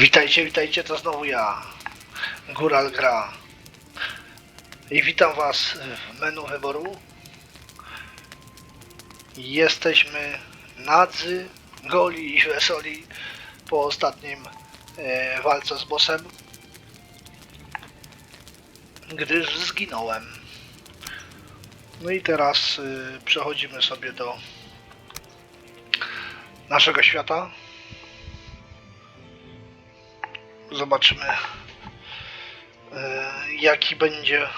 Witajcie, witajcie, to znowu ja, Góral Gra. I witam was w menu wyboru. Jesteśmy nadzy, goli i wesoli po ostatnim e, walce z bossem, gdyż zginąłem. No i teraz e, przechodzimy sobie do naszego świata. Zobaczymy, e, jaki będzie.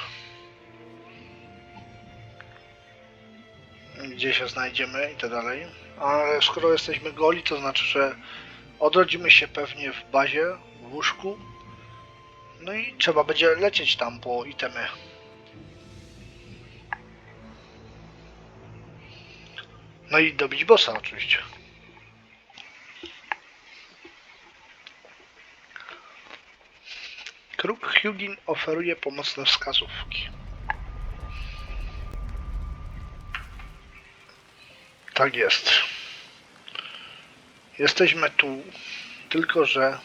Gdzie się znajdziemy i tak dalej. Ale skoro jesteśmy goli, to znaczy, że odrodzimy się pewnie w bazie, w łóżku. No i trzeba będzie lecieć tam po itemy. No i dobić bossa oczywiście. Kruk Hugin oferuje pomocne wskazówki. Tak jest. Jesteśmy tu, tylko że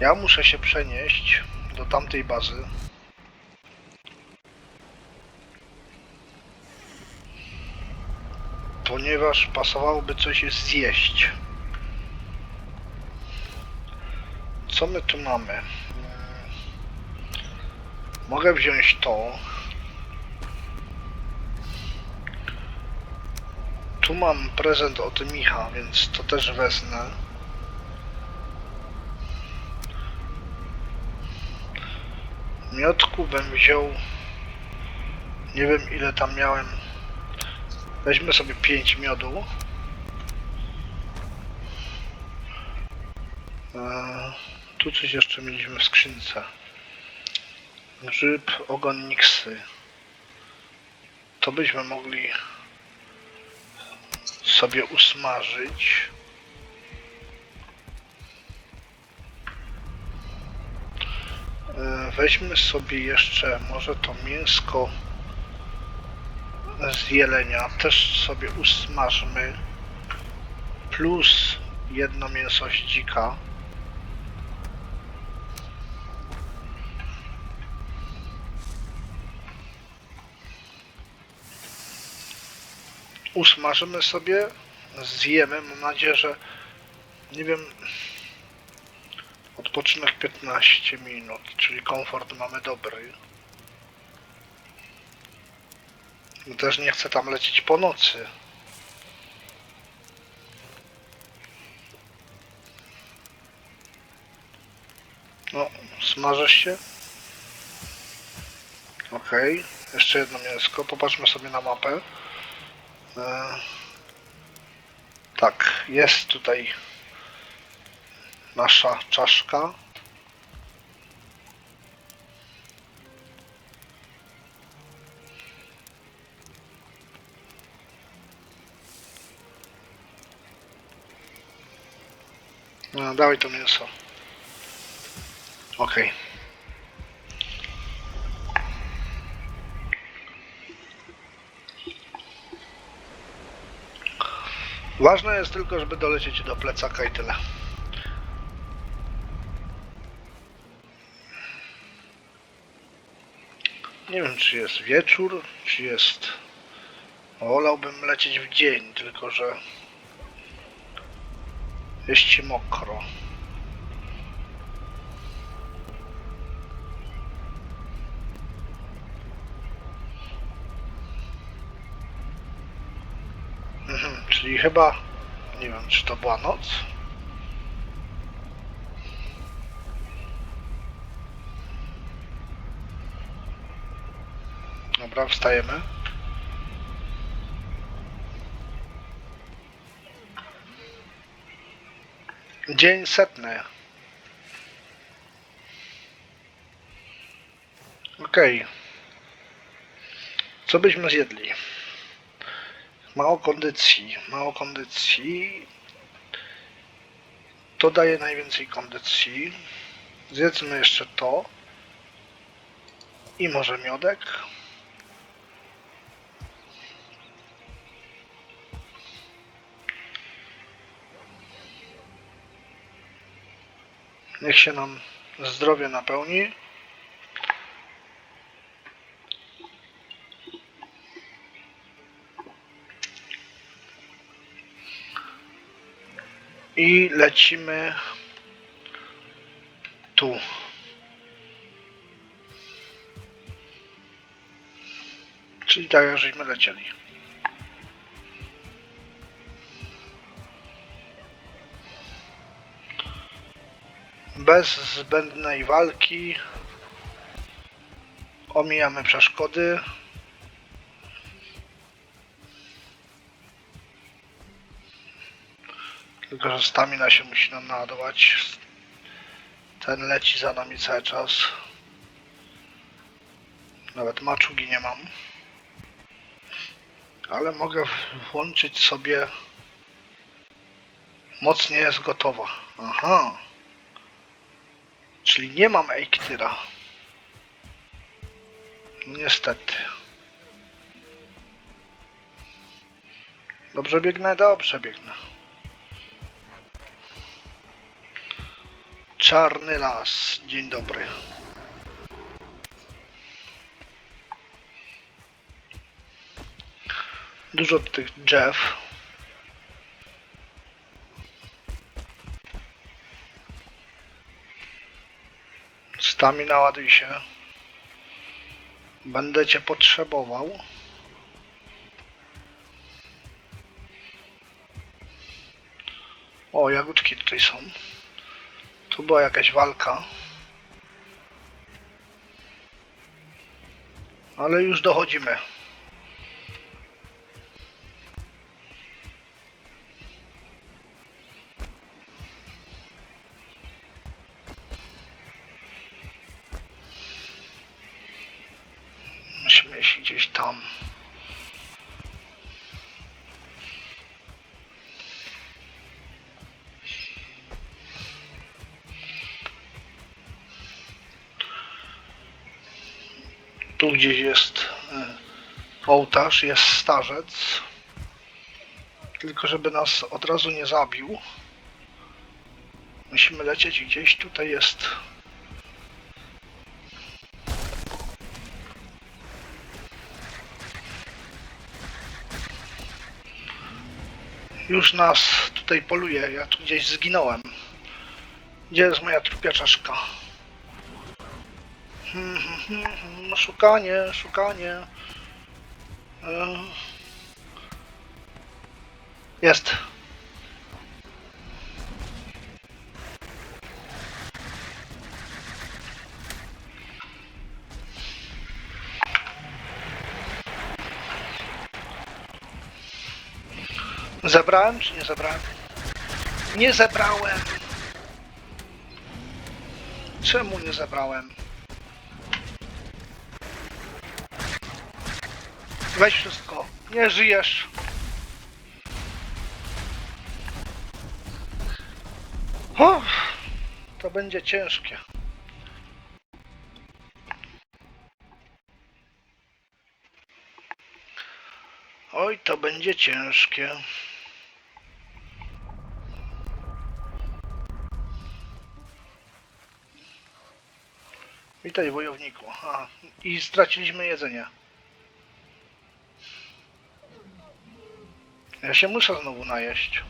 ja muszę się przenieść do tamtej bazy. Ponieważ pasowałoby coś zjeść. Co my tu mamy? Mogę wziąć to. Tu mam prezent od Micha, więc to też wezmę. Miotku bym wziął. Nie wiem ile tam miałem. Weźmy sobie 5 miodu. Eee, tu coś jeszcze mieliśmy w skrzynce. Grzyb, ogon. To byśmy mogli sobie usmażyć. E, Weźmy sobie jeszcze może to mięsko z jelenia też sobie usmażmy. Plus jedno mięso z dzika. Usmażymy sobie, zjemy. Mam nadzieję, że nie wiem. Odpoczynek 15 minut, czyli komfort mamy dobry. Też nie chcę tam lecieć po nocy. No, smażysz się? Okej, jeszcze jedno mięsko. Popatrzmy sobie na mapę. E, tak, jest tutaj nasza czaszka. No, dawaj to mięso. Okej. Ważne jest tylko, żeby dolecieć do plecaka i tyle. Nie wiem, czy jest wieczór, czy jest... Wolałbym lecieć w dzień, tylko że... Jest mokro. Mhm, czyli chyba... Nie wiem, czy to była noc? Dobra, wstajemy. Dzień setny. Okej. Co byśmy zjedli? Mało kondycji, mało kondycji. To daje najwięcej kondycji. Zjedzmy jeszcze to. I może miodek. Niech się nam zdrowie napełni. I lecimy tu. Czyli tak żeśmy lecieli. Bez zbędnej walki omijamy przeszkody. Tylko, że stamina się musi nam naładować. Ten leci za nami cały czas. Nawet maczugi nie mam. Ale mogę włączyć sobie Moc nie jest gotowa. Aha. Czyli nie mam Eiktyra. Niestety. Dobrze biegnę? Dobrze biegnę. Czarny las. Dzień dobry. Dużo tych drzew. Stamina ładuj się. Będę cię potrzebował. O, jagódki tutaj są. Tu była jakaś walka. Ale już dochodzimy. Tu gdzieś jest e, ołtarz, jest starzec. Tylko żeby nas od razu nie zabił. Musimy lecieć gdzieś. Tutaj jest Już nas tutaj poluje. Ja tu gdzieś zginąłem. Gdzie jest moja trupia Szukanie, szukanie. E. Jest. Zebrałem czy nie zebrałem? Nie zebrałem. Czemu nie zebrałem? Weź wszystko. Nie żyjesz. Uff, to będzie ciężkie. Oj, to będzie ciężkie. Witaj wojowniku. A, I straciliśmy jedzenie. Ja się muszę znowu najeść.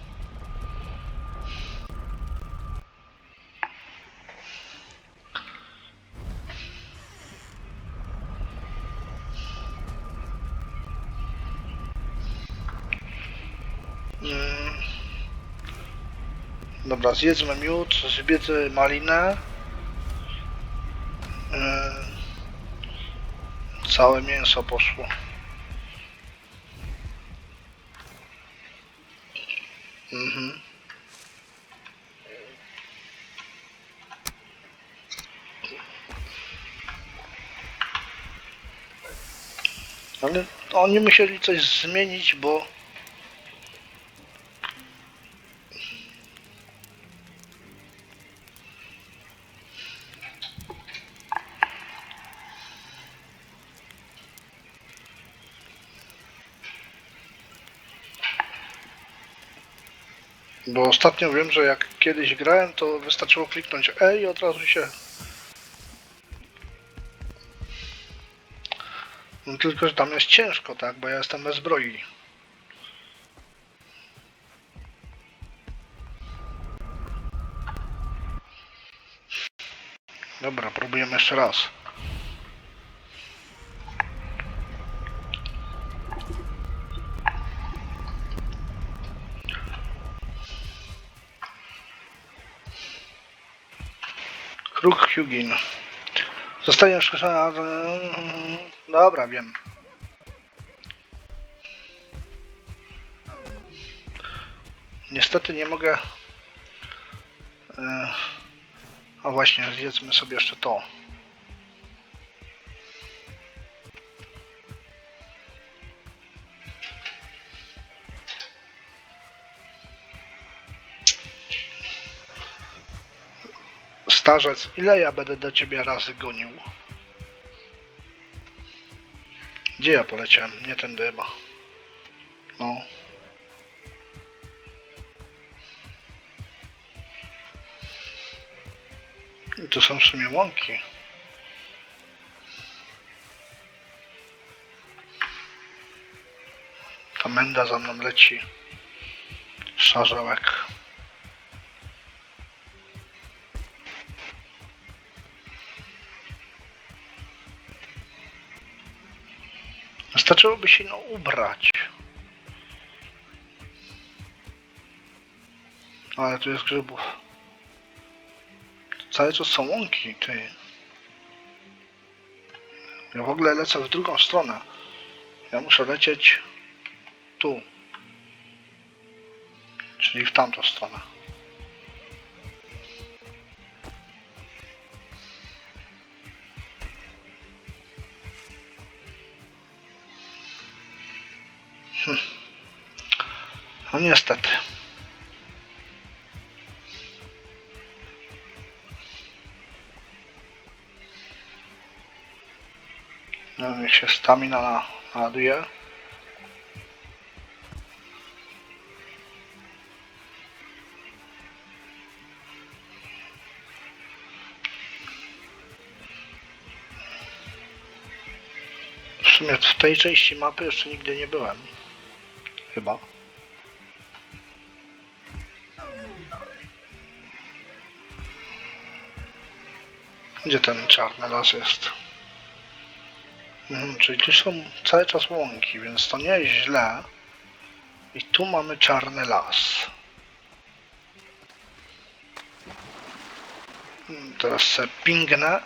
Mm. Dobra, zjedzmy miód, zbiedzmy malinę. Yy, Całe mięso poszło. Mhm. Ale oni musieli coś zmienić, bo Bo ostatnio wiem, że jak kiedyś grałem, to wystarczyło kliknąć E i od razu się... No tylko, że tam jest ciężko, tak? Bo ja jestem bez zbroi. Dobra, próbujemy jeszcze raz. Hugin. Zostanie wskazana... Dobra, wiem. Niestety nie mogę... E, A właśnie, zjedzmy sobie jeszcze to. Starzec, ile ja będę do ciebie razy gonił? Gdzie ja poleciałem? Nie tędy chyba. No. I tu są w sumie łąki. Ta menda za mną leci. Szarzełek. Wystarczyłoby się no ubrać. Ale tu jest grzybów. Całe to są łąki, ty. Ja w ogóle lecę w drugą stronę. Ja muszę lecieć tu. Czyli w tamtą stronę. Niestety. No, niech się stamina na- naładuje. W sumie w tej części mapy jeszcze nigdy nie byłem. Chyba. Gdzie ten czarny las jest? Mhm, czyli tu są cały czas łąki, więc to nie jest źle. I tu mamy czarny las. Mm, Teraz se pingnę.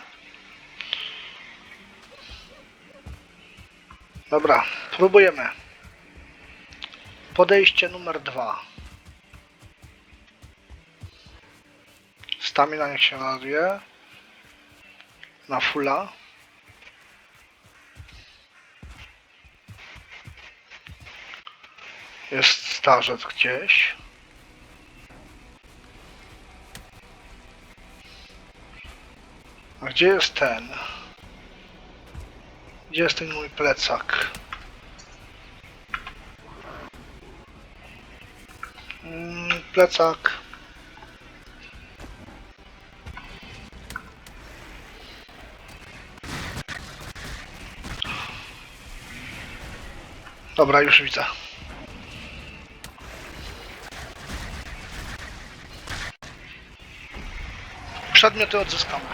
Dobra, próbujemy. Podejście numer dwa. Stamina niech się naładuje. Na fulla. Jest starzec gdzieś. A gdzie jest ten? Gdzie jest ten mój plecak? Mm, plecak. Dobra, już widzę. Przedmioty odzyskamy.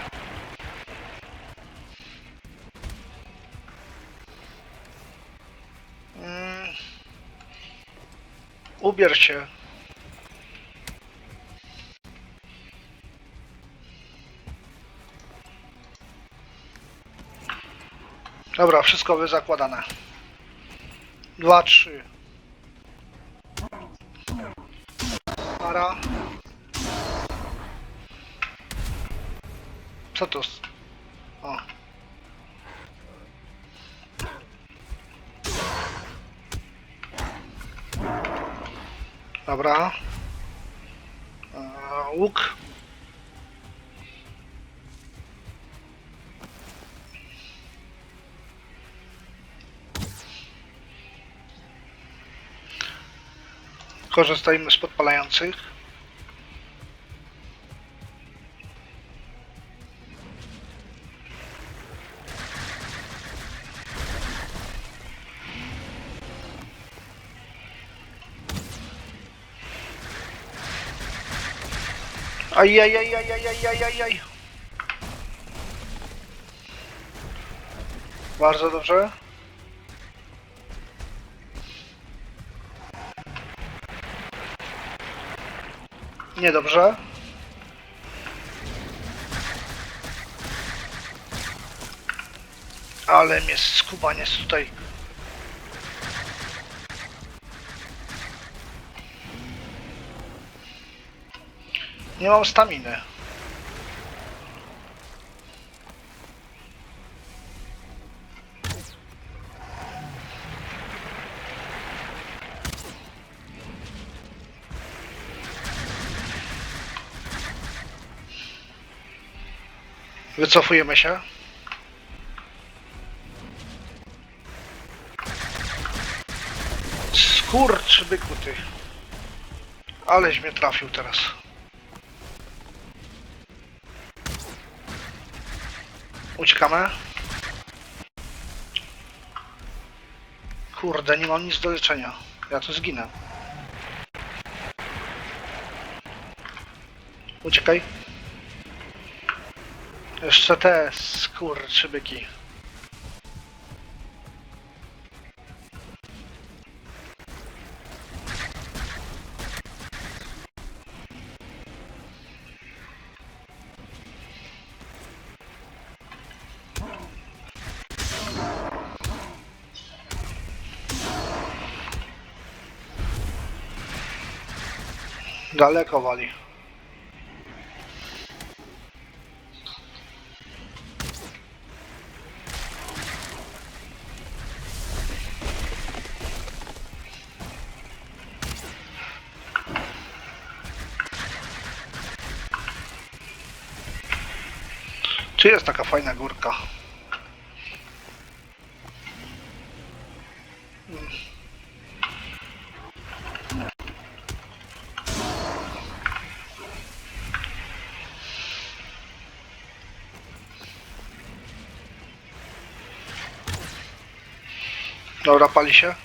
Mm. Się. Dobra, wszystko wyzakładane. Dwa, trzy. Para. Co to? O. Dobra. Eee, łuk. Korzystajmy z podpalających. Ajajajajajajajajaj. Niedobrze. Ale mnie skubaniec tutaj. Nie mam staminy. Wycofujemy się. Skurcz byku ty. Aleś mnie trafił teraz. Uciekamy. Kurde, nie mam nic do leczenia. Ja tu zginę. Uciekaj. Jeszcze te skurczybyki. Daleko wali. Czy jest taka fajna górka? Dobra, pali się.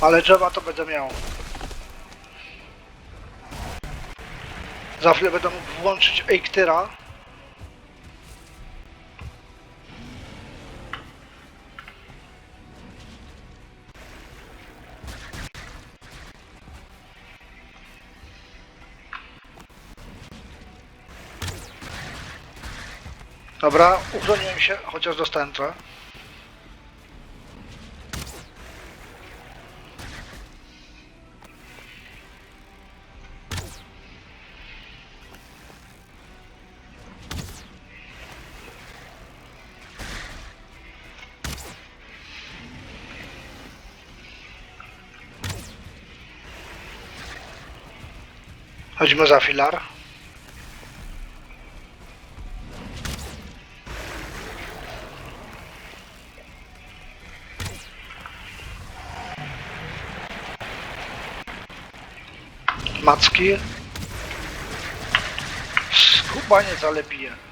Ale drzewa to będę miał. Za chwilę będę mógł włączyć Eiktyra. Dobra, uchroniłem się, chociaż dostałem trochę. Chodźmy za filar. Macki. Skuba nie zalepije.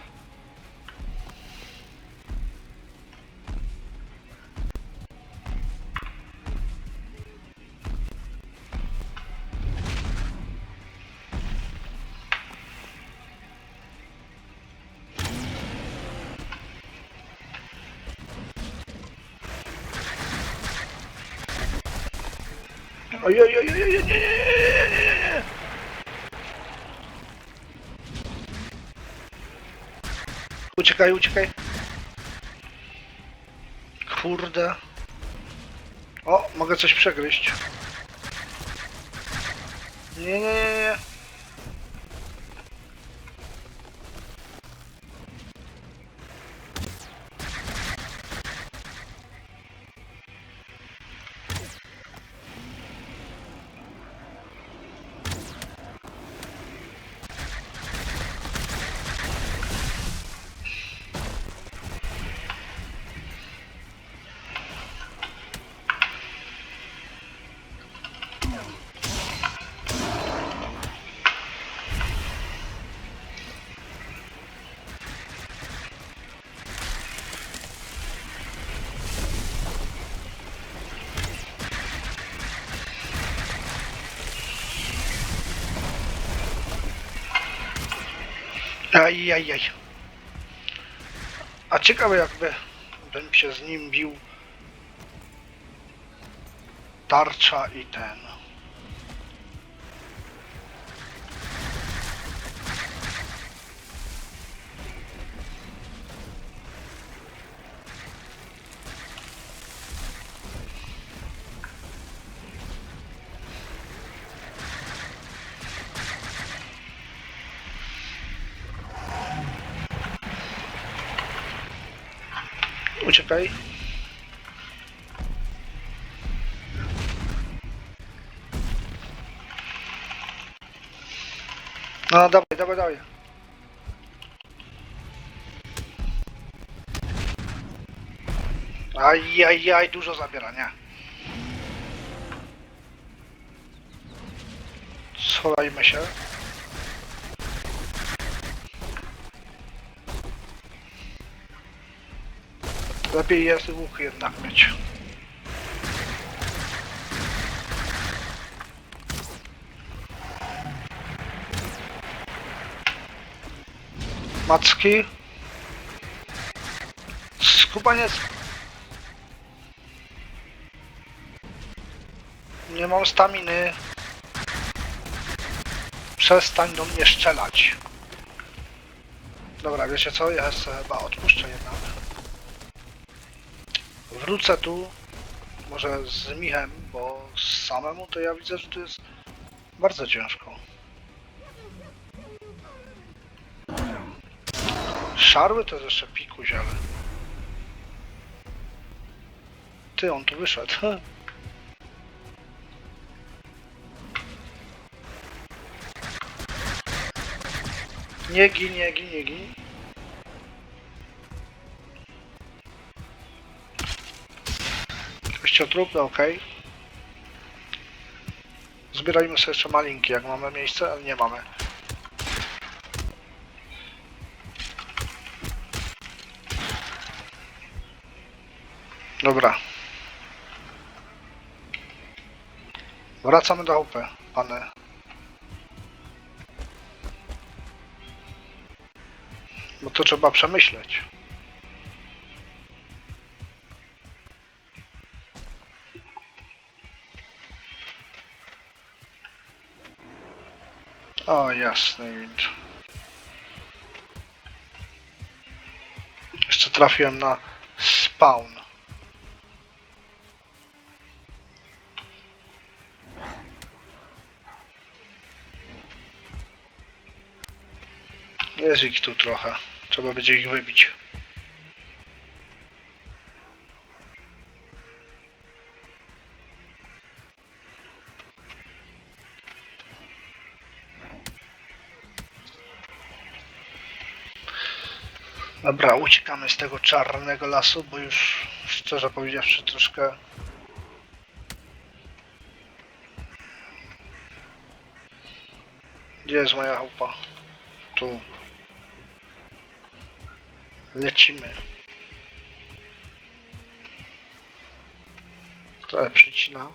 Uciekaj, uciekaj. Kurde. O, mogę coś przegryźć. Nie, nie, nie, Ajajaj. A ciekawe jakby bym się z nim bił tarcza i ten. Uciekaj. No dawaj, dawaj, dawaj. Ajajaj, dużo zabierania. Schowajmy się. Lepiej jest łuk jednak mieć. Macki. Skubaniec. Nie mam staminy. Przestań do mnie strzelać. Dobra, wiecie co? Ja chyba odpuszczę jednak. Wrócę tu. Może z Michem, bo samemu to ja widzę, że to jest bardzo ciężko. Szarły to jeszcze pikuś, ale... Ty, on tu wyszedł. Nie gin, nie gin, nie gin. Kościotrupy, ok. Zbierajmy sobie jeszcze malinki, jak mamy miejsce, ale nie mamy. Dobra. Wracamy do chałupy, pany. Bo to trzeba przemyśleć. O, jasny wind. Jeszcze trafiłem na spawn. Jest ich tu trochę. Trzeba będzie ich wybić. Dobra, uciekamy z tego czarnego lasu, bo już szczerze powiedziawszy troszkę Gdzie jest moja chałupa? Tu. Lecimy. Trochę przycina.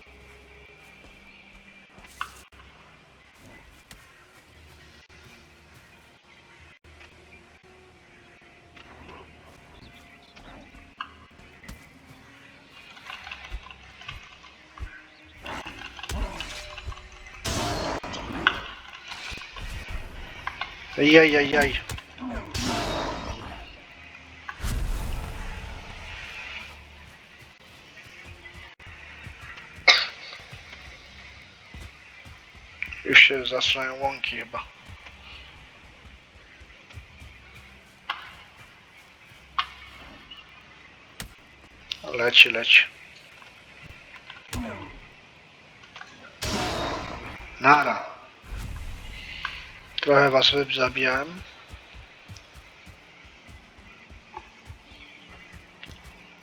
Jaj, jaj, jaj. Już się zaczynają łąki chyba. Leci, leci. Nara. Trochę was zabijałem.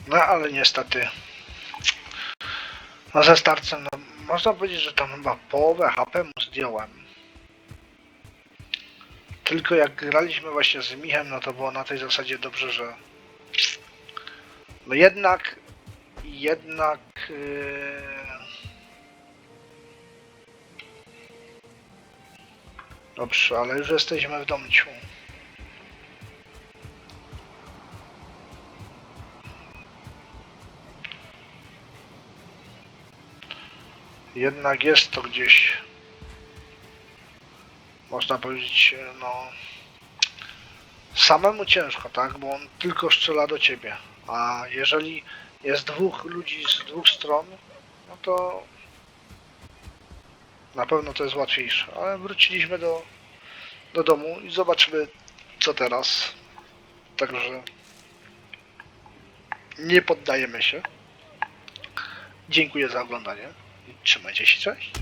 No ale niestety. No ze starcem, no można powiedzieć, że tam chyba połowę HP mu zdjąłem. Tylko jak graliśmy właśnie z Michem, no to było na tej zasadzie dobrze, że no jednak jednak yy... Dobrze, ale już jesteśmy w domciu. Jednak jest to gdzieś, można powiedzieć, no... Samemu ciężko, tak? Bo on tylko strzela do ciebie. A jeżeli jest dwóch ludzi z dwóch stron, no to na pewno to jest łatwiejsze. Ale wróciliśmy do, do domu i zobaczymy, co teraz. Także nie poddajemy się. Dziękuję za oglądanie trzymajcie się, cześć.